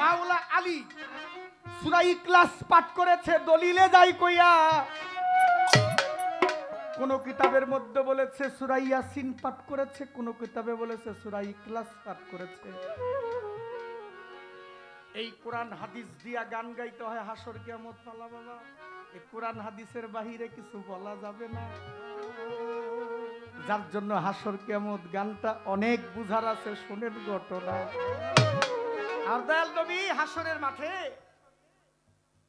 মাওলা আলী সুরাই ক্লাস পাঠ করেছে, দলিলে যাই কইয়া। কোন কিতাবের মধ্যে বলেছে, সুরাই ইয়াসিন পাঠ করেছে, কোন কিতাবে বলেছে, সুরাই ক্লাস পাঠ করেছে। এই কোরআন হাদিস দিয়া গান গাইতে হয়, হাসর কিয়ামত পালা বাবা। এই কোরআন হাদিসের বাহিরে কিছু বলা যাবে না। যার জন্য হাসর কিয়ামত গানটা অনেক বুঝার আছে শোনের ঘটনা। আর নবী হাসরের মাঠে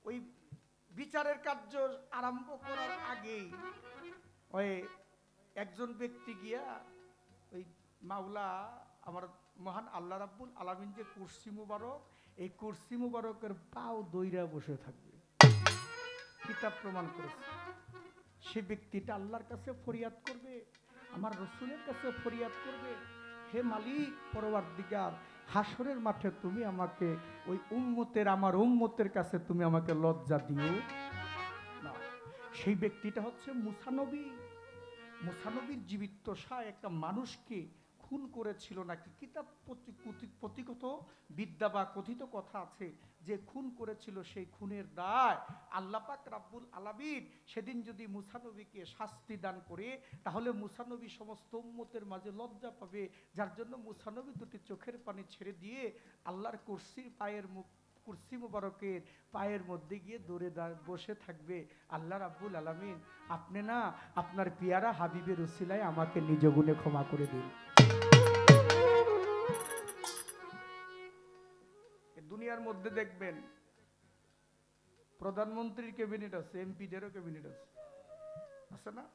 ওই বিচারের কার্য আরম্ভ করার আগেই ওই একজন ব্যক্তি গিয়া ওই মাওলা আমার মহান আল্লাহ রাব্বুল আলামিন যে কুরসি মুবারক, এই কুরসি মুবারকের পাও দইরা বসে থাকবে। কিতাব প্রমাণ করেছে। সে ব্যক্তিটা আল্লাহর কাছে ফরিয়াদ করবে, আমার রসুলের কাছে ফরিয়াদ করবে। হে মালিক পরবার দিগার হাসরের মাঠে তুমি আমাকে, ওই উম্মতের, আমার উম্মতের কাছে তুমি আমাকে লজ্জা দিও না। সেই ব্যক্তিটা হচ্ছে মুসানবী মুসানবীর জীবিত্বশায় একটা মানুষকে খুন করেছিল নাকি? কিতাব প্রতি- প্রতি- প্রতিগত বিদ্যা বা কথিত কথা আছে যে খুন করেছিল সেই খুনের দায় আল্লাপাক রাব্বুল আলামিন সেদিন যদি মুসানবীকে শাস্তি দান করে, তাহলে মুসানবী সমস্ত উম্মতের মাঝে লজ্জা পাবে। যার জন্য মুসানবী দুটি চোখের পানি ছেড়ে দিয়ে আল্লাহর কুরসির পায়ের মুখ কুরসি মুবারকের পায়ের মধ্যে গিয়ে দৌড়ে বসে থাকবে। আল্লাহ রাব্বুল আলামিন, আপনি না আপনার পিয়ারা হাবিবের উসিলায় আমাকে নিজ গুণে ক্ষমা করে দিন। দুনিয়ার মধ্যে দেখবেন, প্রধানমন্ত্রীর ক্যাবিনেট আছে, এমপিদেরও ক্যাবিনেট আছে। আছে না?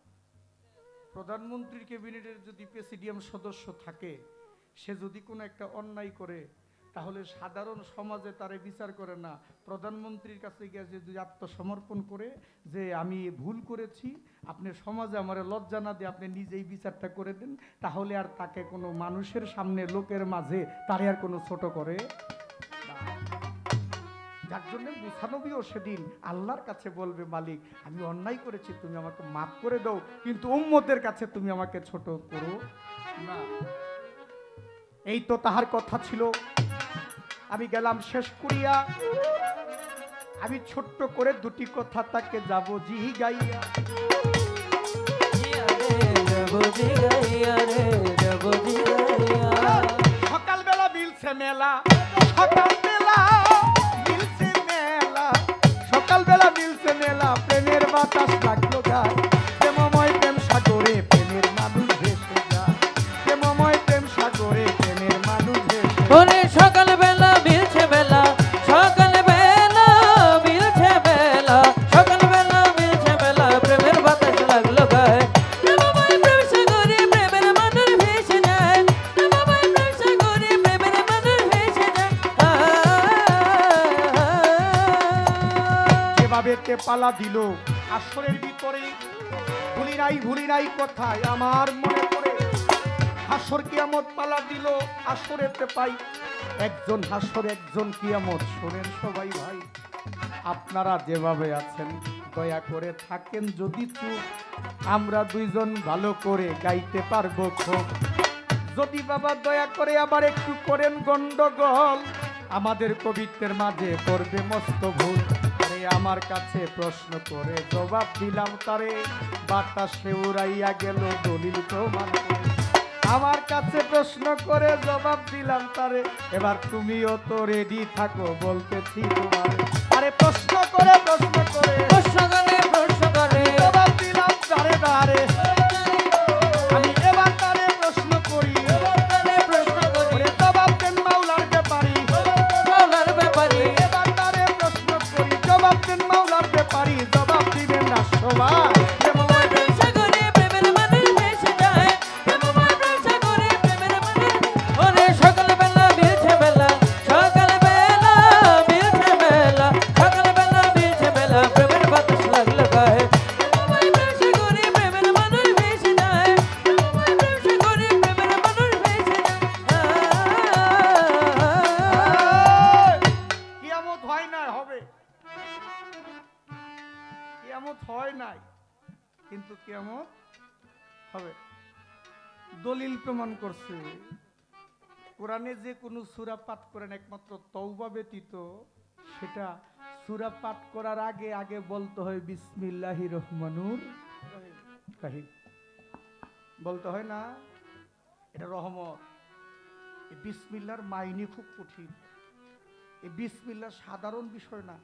প্রধানমন্ত্রীর ক্যাবিনেটের যদি প্রেসিডিয়াম সদস্য থাকে, সে যদি কোনো একটা অন্যায় করে তাহলে সাধারণ সমাজে তারে বিচার করে না। প্রধানমন্ত্রীর কাছে গিয়ে যে যদি আত্মসমর্পণ করে, যে আমি ভুল করেছি, আপনি সমাজে আমার লজ্জা না দিয়ে আপনি নিজেই বিচারটা করে দেন, তাহলে আর তাকে কোনো মানুষের সামনে, লোকের মাঝে তারে আর কোনো ছোট করে। যার জন্য মুসানবীও সেদিন আল্লাহর কাছে বলবে, মালিক, আমি অন্যায় করেছি, তুমি আমাকে মাফ করে দাও, কিন্তু উম্মতের কাছে তুমি আমাকে ছোট করো না। এই তো তাহার কথা ছিল। আমি গেলাম শেষ করিয়া আমি ছোট্ট করে দুটি কথা তাকে যাব জি গাইয়া সকালবেলা মিলছে মেলা সকালবেলা যেভাবে তে পালা দিল। আসরের ভিতরে ভুলি নাই ভুলি নাই কথায় আমার মনে পড়ে। হাসর কিয়ামত পালা দিল আসরেতে পাই। একজন হাসর, একজন কিয়ামত। শোনেন সবাই ভাই, আপনারা যেভাবে আছেন, দয়া করে থাকেন যদি চুপ। আমরা দুইজন ভালো করে গাইতে পারব খুব। যদি বাবা দয়া করে আবার একটু করেন গন্ডগোল, আমাদের কবিত্বের মাঝে করবে মস্ত ভুল। আমার কাছে প্রশ্ন করে, জবাব দিলাম তারে। বাতাসে উড়াইয়া গেল দলিল প্রমাণ। আমার কাছে প্রশ্ন করে, জবাব দিলাম তারে। এবার তুমিও তো রেডি থাকো, বলতেছি তোমার। আরে প্রশ্ন করে, প্রশ্ন হয় নাই, কিন্তু কেমন হবে। দলিল প্রমাণ করছে, কোরআনে যে কোনো সুরা পাঠ করেন একমাত্র তৌবা ব্যতীত, সেটা সুরা পাঠ করার আগে আগে বলতে হয় বিসমিল্লাহি রহমানুর রাহিম। বলতে হয় না, এটা রহমত। বিসমিল্লার মাইনে খুব কঠিন। এই বিসমিল্লা সাধারণ বিষয় না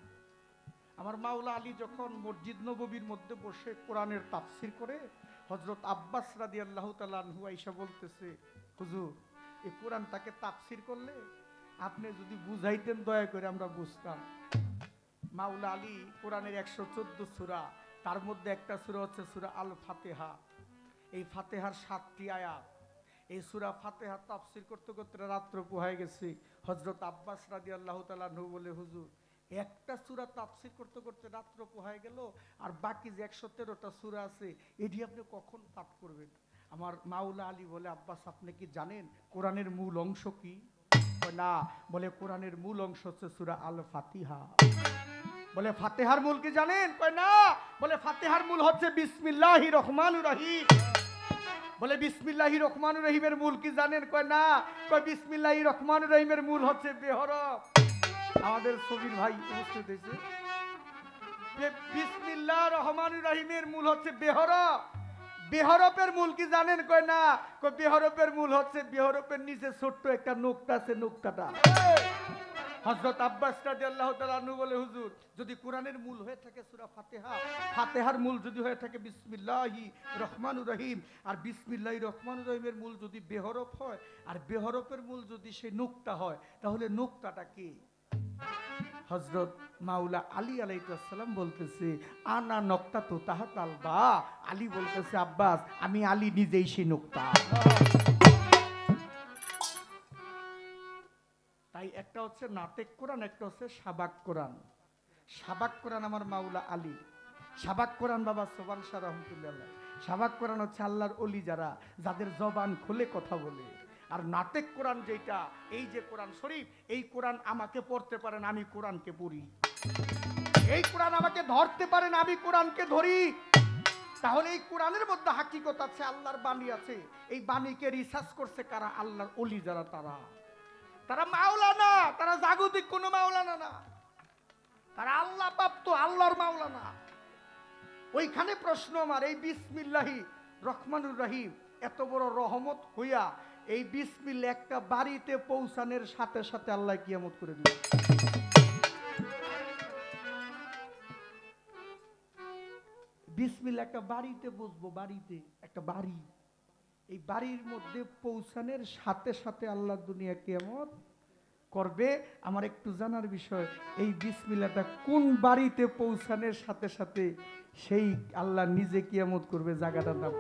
আমার মাওলা আলী যখন মসজিদ নববীর মধ্যে বসে কোরআনের তাফসির করে হজরত আব্বাস রাদি আল্লাহ তালু বলতেছে, হুজুর, এই কোরআনটাকে তাফসির করলে আপনি যদি বুঝাইতেন দয়া করে আমরা বুঝতাম। মাওলা আলী কোরআনের একশো চোদ্দ সুরা, তার মধ্যে একটা সুরা হচ্ছে সুরা আল ফাতেহা এই ফাতেহার সাতটি আয়াত। এই সুরা ফাতেহা তাফসির করতে করতে রাত্র পোহায় গেছে। হজরত আব্বাস রাদি আল্লাহ তালু বলে, হুজুর একটা সুরা তাফসির করতে করতে রাত্র পোহায় গেল, আর বাকি যে একশো তেরোটা সুরা আছে, এটি আপনি কখন পাঠ করবেন? আমার মাওলা আলী বলে, আব্বাস, আপনি কি জানেন কোরআনের মূল অংশ কি? না। বলে, কোরআনের মূল অংশ হচ্ছে সুরা আল ফাতিহা বলে, ফাতেহার মূল কি জানেন? না। বলে, ফাতেহার মূল হচ্ছে বিসমিল্লাহি রহমানুর রহিম। বলে, বিসমিল্লাহি রহমানুর রহিমের মূল কি জানেন? কয়, না। কয়, বিসমিল্লাহি রহমানুর রহিমের মূল হচ্ছে বেহরফ। আমাদের সবির ভাই উপস্থিত হয়েছে। যে বিসমিল্লাহ রহমানুর রহিমের মূল হচ্ছে বেহরফ। বেহরফের মূল কি জানেন? কয় না। কয় বেহরফের মূল হচ্ছে, বেহরফের নিচে ছোট্ট একটা নোকটা আছে নোকটাটা হজরত আব্বাস রাদিয়াল্লাহু তাআলা আনহু বলে, হুজুর, যদি কোরআনের মূল হয়ে থাকে সূরা ফাতিহা, ফাতিহার মূল যদি হয়ে থাকে বিসমিল্লাহি রহমানুর রহিম, আর বিসমিল্লাহি রহমানুর রহিমের মূল যদি বেহরফ হয়, আর বেহরফের মূল যদি সে নুকতা হয়, তাহলে নুকতাটা কি? হজরত মাওলা আলী আলাইসাল্লাম বলতেছে, আনা নক্তা তো তাহাত আলবা আলী বলতেছে, আব্বাস, আমি আলী নিজেই সেই নোক্তা। তাই একটা হচ্ছে নাটেক কোরআন, একটা হচ্ছে সাবাক কোরআন। সাবাক কোরআন আমার মাওলা আলী। সাবাক কোরআন বাবা সোবান শাহ রহমতুল্লাহ। সাবাক কোরআন হচ্ছে আল্লাহর অলি যারা, যাদের জবান খুলে কথা বলে। আর নাটেক কোরআন যেটা এই যে কোরআন শরীফ, এই কোরআন আমাকে পড়তে পারেন আমি কোরআনকে পড়ি। এই কোরআন আমাকে ধরতে পারেন আমি কোরআনকে ধরি। তাহলে এই কোরআনের মধ্যে হাকিকত আছে, আল্লাহর বাণী আছে। এই বাণীকে রিসার্চ করছে কারা? আল্লাহর অলি যারা, তারা। তারা মাওলানা, তারা জাগতিক কোনো মাওলানা না। তারা আল্লাহ প্রাপ্ত আল্লাহর মাওলানা। ওইখানে প্রশ্ন আমার, এই বিসমিল্লাহি রহমানুর রহিম, এত বড় রহমত হইয়া এই বিসমিল্লা একটা বাড়িতে পৌঁছানোর সাথে সাথে আল্লাহ কিয়ামত করে দিল বিসমিল্লা একটা বাড়িতে বসবো, বাড়িতে, একটা বাড়ি। এই বাড়ির মধ্যে পৌঁছানোর সাথে সাথে আল্লাহ দুনিয়া কেমন করবে। আমার একটু জানার বিষয়, এই বিসমিল্লাটা কোন বাড়িতে পৌঁছানোর সাথে সাথে সেই আল্লাহ নিজে কিয়ামত করবে, জায়গাটার নাম?